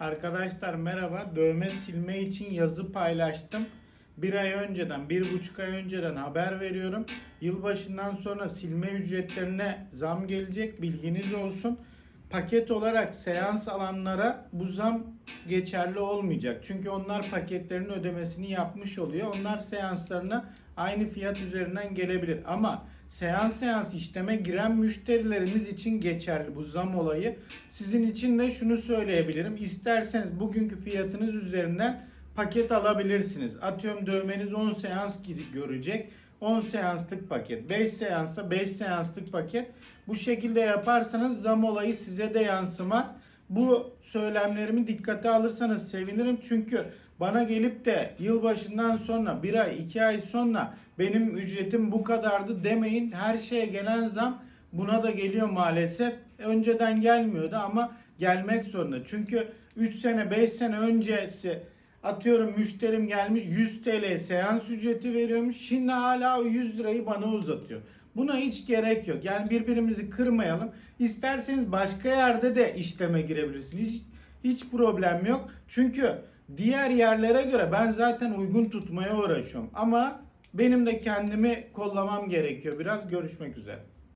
Arkadaşlar merhaba. Dövme silme için yazı paylaştım. Bir ay önceden, bir buçuk ay önceden haber veriyorum. Yılbaşından sonra silme ücretlerine zam gelecek. Bilginiz olsun. Paket olarak seans alanlara bu zam geçerli olmayacak. Çünkü onlar paketlerin ödemesini yapmış oluyor. Onlar seanslarına aynı fiyat üzerinden gelebilir. Ama seans seans işleme giren müşterilerimiz için geçerli bu zam olayı. Sizin için de şunu söyleyebilirim. İsterseniz bugünkü fiyatınız üzerinden paket alabilirsiniz. Atıyorum dövmeniz 10 seans görecek. 10 seanslık paket, 5 seansta 5 seanslık paket. Bu şekilde yaparsanız zam olayı size de yansımaz. Bu söylemlerimi dikkate alırsanız sevinirim. Çünkü bana gelip de yılbaşından sonra bir ay iki ay sonra benim ücretim bu kadardı demeyin. Her şeye gelen zam buna da geliyor maalesef. Önceden gelmiyordu ama gelmek zorunda. Çünkü 3 sene 5 sene öncesi atıyorum müşterim gelmiş 100 TL seans ücreti veriyormuş. Şimdi hala o 100 lirayı bana uzatıyor. Buna hiç gerek yok. Yani birbirimizi kırmayalım. İsterseniz başka yerde de işleme girebilirsiniz. Hiç, hiç problem yok. Çünkü diğer yerlere göre ben zaten uygun tutmaya uğraşıyorum. Ama benim de kendimi kollamam gerekiyor biraz. Görüşmek üzere.